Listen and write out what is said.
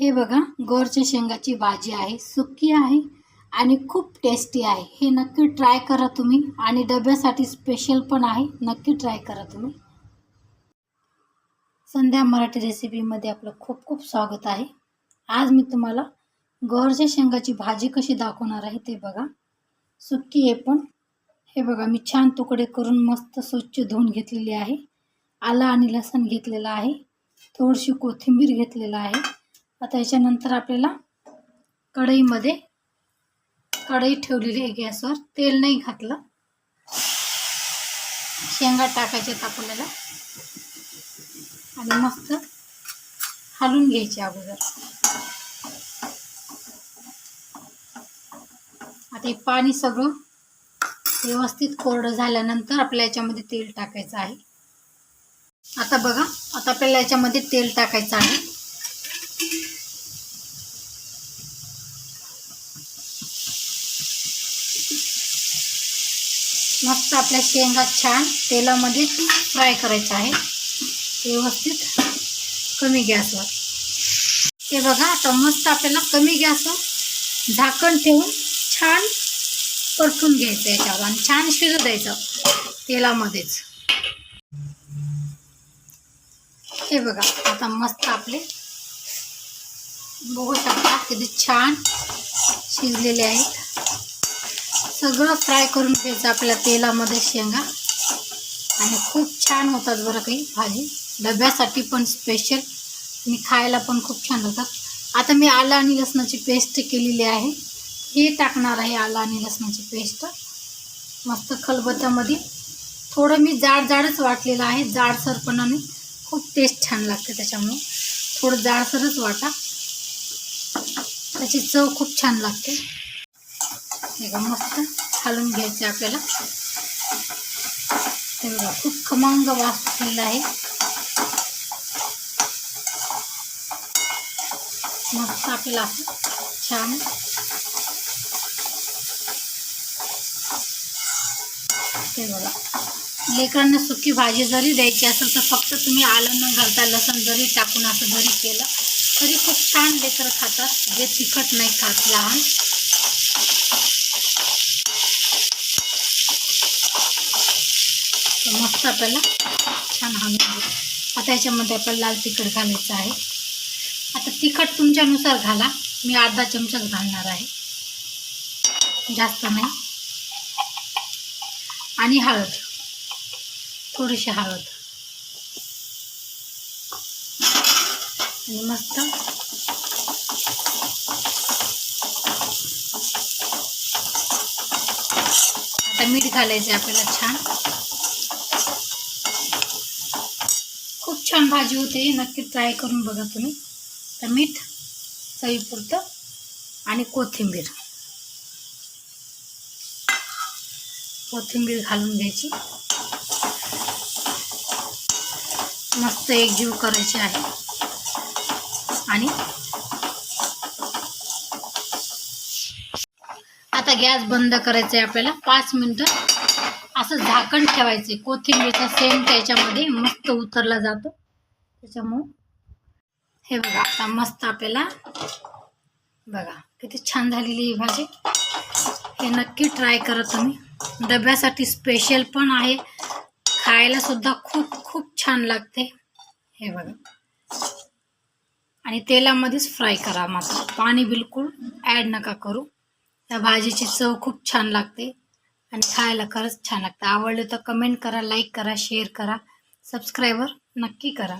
हे बघा गोरच्या शेंगाची भाजी आहे सुकी आहे आणि खूप टेस्टी आहे. हे नक्की ट्राय करा तुम्ही आणि डब्यासाठी स्पेशल पण आहे. नक्की ट्राय करा तुम्ही. संध्या मराठी रेसिपीमध्ये आपलं खूप खूप स्वागत आहे. आज मी तुम्हाला गोरच्या शेंगाची भाजी कशी दाखवणार आहे ते बघा. सुकी आहे पण. हे बघा मी छान तुकडे करून मस्त स्वच्छ धुवून घेतलेली आहे. आलं आणि लसण घेतलेलं आहे. थोडीशी कोथिंबीर घेतलेलं आहे. आता याच्यानंतर आपल्याला कढईमध्ये कढई ठेवलेली आहे गॅसवर. तेल नाही घातलं. शेंगा टाकायच्यात आपल्याला. आणि मस्त हलून घ्यायचे अगोदर. आता हे पाणी सगळं व्यवस्थित कोरडं झाल्यानंतर आपल्या याच्यामध्ये तेल टाकायचं आहे. आता बघा आता आपल्याला याच्यामध्ये तेल टाकायचं आहे. मस्त आपल्या शेंगा छान तेलामध्ये फ्राय करायच्या आहे. व्यवस्थित कमी गॅसवर. ते बघा आता मस्त आपल्याला कमी गॅसवर झाकण ठेवून छान परतून घ्यायचं याच्यावर आणि छान शिजू द्यायचं तेलामध्येच. हे बघा आता मस्त आपले बघू शकता किती छान शिजलेले आहेत. सगळं फ्राय करून घ्यायचं आपल्या तेलामध्ये शेंगा. आणि खूप छान होतात बरं काही भाजी. डब्यासाठी पण स्पेशल आणि खायला पण खूप छान होतात. आता मी आलं आणि लसणाची पेस्ट केलेली आहे. हे टाकणार आहे आलं आणि लसणाची पेस्ट मस्त खलबत्त्यामध्ये. थोडं मी जाड जाडच वाटलेलं आहे. जाडसरपणाने खूप टेस्ट छान लागते त्याच्यामुळे. थोडं जाडसरच वाटा. त्याची चव खूप छान लागते. हे मस्त घालून घ्यायचे आपल्याला. ते बघा खूप खमंग वास सुटलेला आहे. मस्त आपल्याला असं छान. ते बघा लेकरांना सुकी भाजी जरी द्यायची असेल तर फक्त तुम्ही आलं न घालता लसण जरी टाकून असं जरी केलं तरी खूप छान लेकरं खातात. जे तिखट नाही खात लहान. मस्त आपल्याला छान हलवून आता याच्यामध्ये आपल्याला लाल तिखट घालायचं आहे. आता तिखट तुमच्यानुसार घाला. मी अर्धा चमचाच घालणार आहे. जास्त नाही. आणि हळद. थोडीशी हळद. आणि मस्त. आता मीठ घालायचं आपल्याला छान खूप छान भाजी होते नक्की ट्राय करून बघा तुम्ही. तर मीठ चवीपुरतं आणि कोथिंबीर. कोथिंबीर घालून घ्यायची. मस्त एकजीव करायची आहे. आणि आता गॅस बंद करायचा आहे आपल्याला. पाच मिनटं असं झाकण ठेवायचे कोथिंबीरचा सेम त्याच्यामध्ये मस्त उतरला जातो. त्याच्यामुळं हे बघा आता मस्त आपल्याला बघा किती छान झालेली ही भाजी. हे नक्की ट्राय करा तुम्ही. डब्यासाठी स्पेशल पण आहे. खायला सुद्धा खूप खूप छान लागते. हे बघा. आणि तेलामध्येच फ्राय करा मात्र. पाणी बिलकुल ॲड नका करू. त्या भाजीची चव खूप छान लागते. आणि खायला खरंच छान लागतं. आवडलं तर कमेंट करा लाईक करा शेअर करा. सबस्क्रायबर नक्की करा.